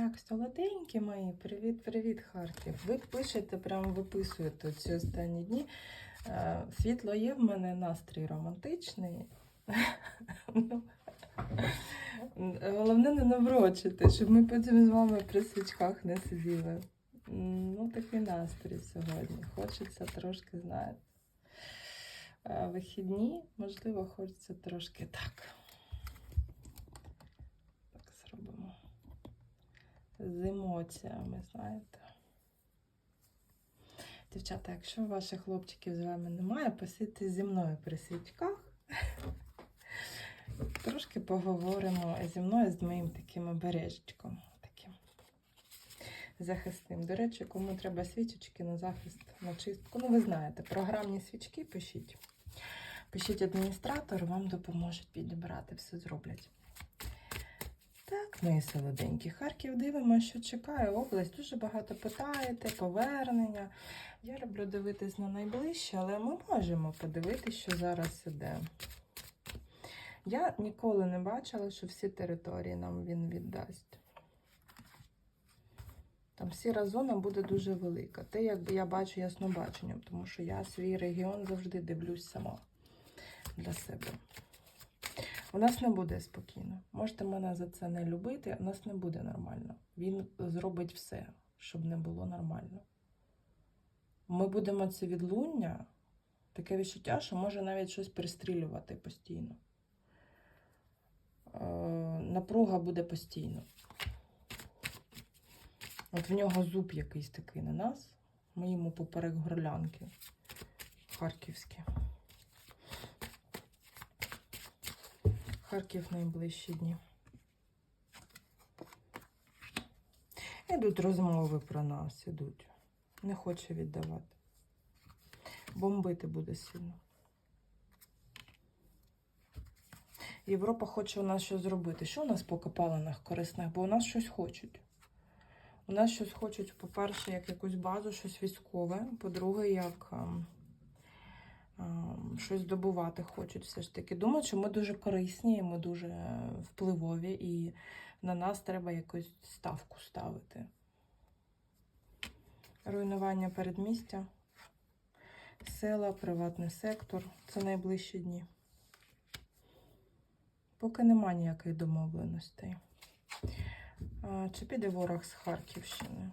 Так, солоденькі мої, привіт-привіт, Харків. Ви пишете, прямо виписуєте ці останні дні. Е, Світло є в мене настрій романтичний. Ну, Головне не наврочити, щоб ми потім з вами при свічках не сиділи. Ну, такий настрій сьогодні. Хочеться трошки, знаєте, е, вихідні, можливо, хочеться трошки так. Так З емоціями, знаєте. Дівчата, якщо ваших хлопчиків з вами немає, посидьте зі мною при свічках. Трошки поговоримо зі мною з моїм таким обережечком. Таким захисним. До речі, кому треба свічечки на захист, на чистку. Ну, ви знаєте, програмні свічки пишіть. Пишіть адміністратор, вам допоможуть підібрати, все зроблять. Мої солоденькі. Харків дивимося, що чекає область. Дуже багато питаєте, повернення. Я люблю дивитись на найближче, але ми можемо подивитися, що зараз іде. Я ніколи не бачила, що всі території нам він віддасть. Там сіра зона буде дуже велика. Те, якби я бачу яснобаченням, тому що я свій регіон завжди дивлюсь сама для себе. У нас не буде спокійно. Можете мене за це не любити, у нас не буде нормально. Він зробить все, щоб не було нормально. Ми будемо це відлуння, таке відчуття, що може навіть щось перестрілювати постійно. Е, напруга буде постійно. От в нього зуб якийсь такий на нас. Ми йому поперек горлянки харківські. Харків найближчі дні. Ідуть розмови про нас, ідуть. Не хоче віддавати. Бомбити буде сильно. Європа хоче у нас щось зробити. Що у нас по копалинах корисних? Бо у нас щось хочуть. У нас щось хочуть, по-перше, як якусь базу, щось військове. По-друге, як ем, щось добувати хочуть все ж таки. Думаю, що ми дуже корисні, і ми дуже впливові, і на нас треба якусь ставку ставити. Руйнування передмістя, села, приватний сектор це найближчі дні. Поки нема ніяких домовленостей. Чи піде ворог з Харківщини?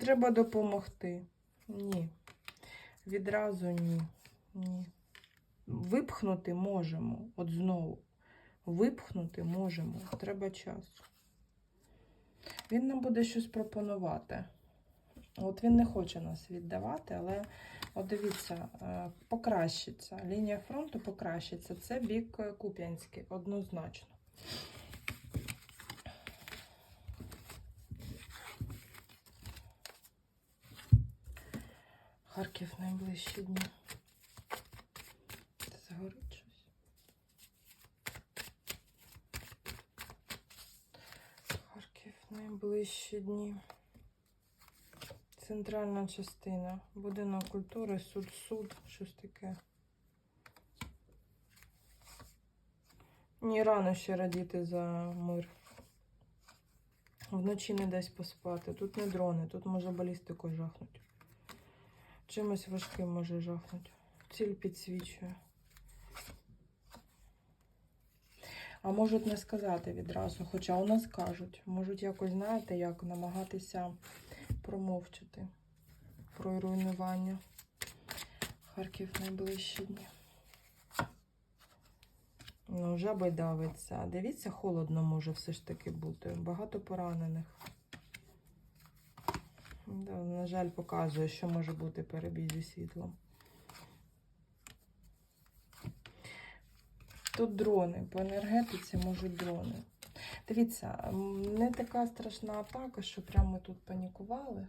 Треба допомогти. Ні. Відразу ні. Ні. Випхнути можемо. От знову. Випхнути можемо. Треба часу. Він нам буде щось пропонувати. От він не хоче нас віддавати, але от дивіться, е, покращиться. Лінія фронту покращиться. Це бік е, Куп'янський, однозначно. Харків найближчі дні. Це загорить щось. Харків найближчі дні. Центральна частина. Будинок культури, суд, суд, щось таке. Ні, рано ще радіти за мир. Вночі не дасть поспати. Тут не дрони, тут може балістикою жахнуть. Чимось важким може жахнути. Ціль підсвічує. А можуть не сказати відразу, хоча у нас кажуть. Можуть якось, знаєте, як намагатися промовчати про руйнування. Харків найближчі дні. Ну, жаби давиться. Дивіться, холодно може все ж таки бути. Багато поранених. На жаль, показує, що може бути перебій зі світлом. Тут дрони. По енергетиці можуть дрони. Дивіться, не така страшна атака, що прямо ми тут панікували.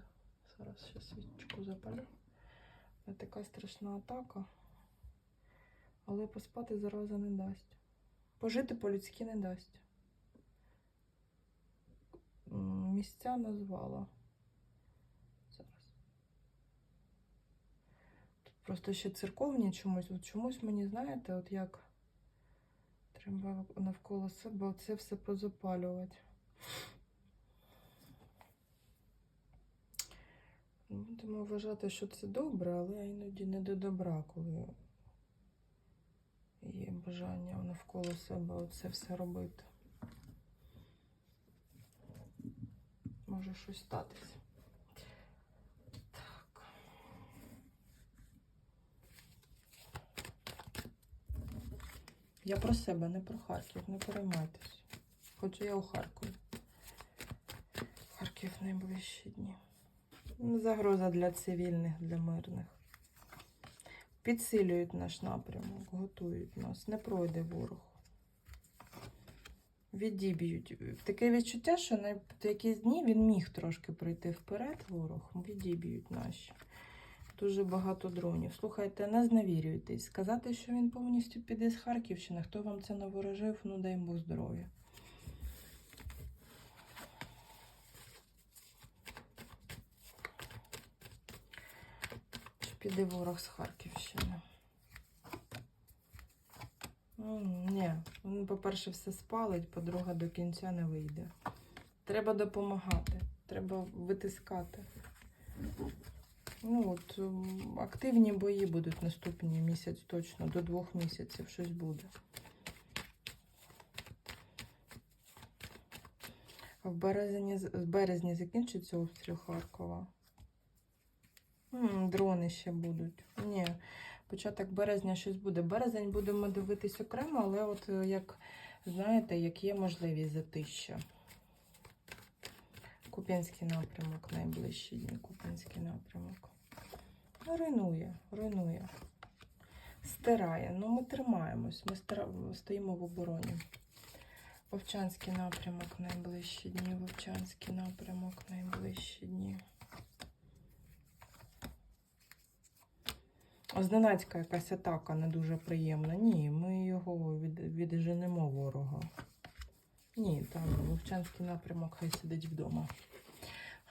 Зараз ще свічку запалю. Не така страшна атака. Але поспати зараза не дасть. Пожити по-людськи не дасть. Місця назвала. Зараз. Тут просто ще церковні чомусь. От чомусь мені, знаєте, от як Треба навколо себе це все позапалювати. Будемо вважати, що це добре, але іноді не до добра, коли є бажання навколо себе оце все робити. Може щось статися. Я про себе, не про Харків, не переймайтесь. Хоча я у Харкові. Харків найближчі дні. Ну, Загроза для цивільних, для мирних. Підсилюють наш напрямок, готують нас. Не пройде ворог. Відіб'ють. Таке відчуття, що на якісь дні він міг трошки пройти вперед, ворог. Відіб'ють наші. Дуже багато дронів. Слухайте, не зневірюйтесь. Сказати, що він повністю піде з Харківщини, хто вам це наворожив, ну дай Бог здоров'я. Піде ворог з Харківщини? Ні, він, по-перше, все спалить, по-друге, до кінця не вийде. Треба допомагати, треба витискати. Ну от активні бої будуть наступні місяць точно, до двох місяців щось буде. В березні, з березні закінчиться обстріл Харкова. Дрони ще будуть. Ні, початок березня щось буде. Березень будемо дивитись окремо, але от е, як знаєте, як є можливість затища. Куп'янський напрямок найближчі дні. Куп'янський напрямок. Ну, руйнує, руйнує. Стирає. Ну, ми тримаємось, ми стара- стоїмо в обороні. Вовчанський напрямок найближчі дні. Вовчанський напрямок найближчі дні. Зненацька якась атака не дуже приємна. Ні, ми його від, відженемо ворога. Ні, там Вовчанський напрямок хай сидить вдома.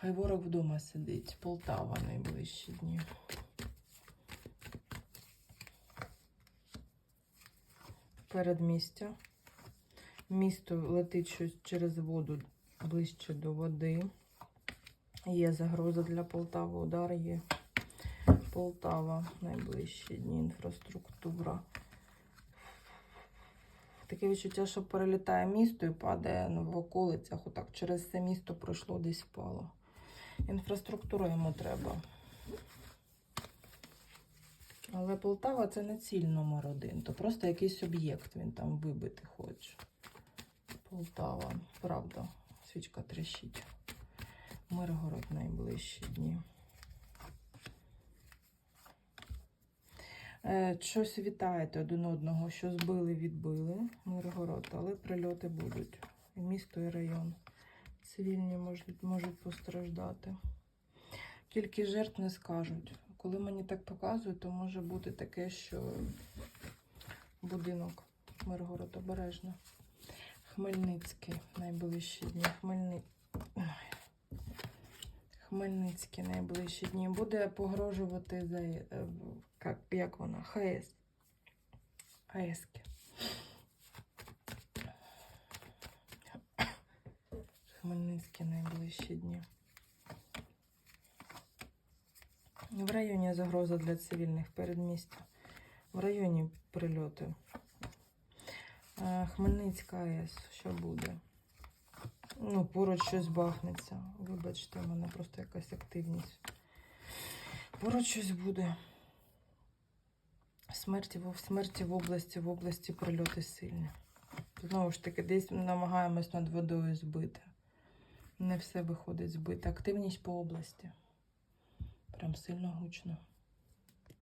Хай ворог вдома сидить. Полтава найближчі дні. Передмістя. Місто летить щось через воду ближче до води. Є загроза для Полтави, удар є. Полтава, найближчі дні, інфраструктура. Таке відчуття, що перелітає місто і падає в околицях. Отак через це місто пройшло десь впало. Інфраструктура йому треба. Але Полтава це не ціль номер один, то просто якийсь об'єкт він там вибити хоче. Полтава, правда, свічка трещить. Миргород найближчі дні. Е, Щось вітаєте один одного, що збили, відбили Миргород, але прильоти будуть. І місто, і район. Цивільні можуть, можуть постраждати. Кількість жертв не скажуть. Коли мені так показують, то може бути таке, що будинок Миргород обережно. Хмельницький найближчі дні. Хмельни... Ой. Хмельницький найближчі дні. Буде погрожувати за е, як вона? ХС. ХС. Хмельницький найближчі дні. В районі загроза для цивільних передмістя. В районі прильоти. Е, Хмельницька АЕС. Що буде? Ну, поруч щось бахнеться. Вибачте, в мене просто якась активність. Поруч щось буде. Смерті в смерті в області, в області прильоти сильні. Знову ж таки, десь намагаємось над водою збити. Не все виходить збити. Активність по області. Прям сильно гучно.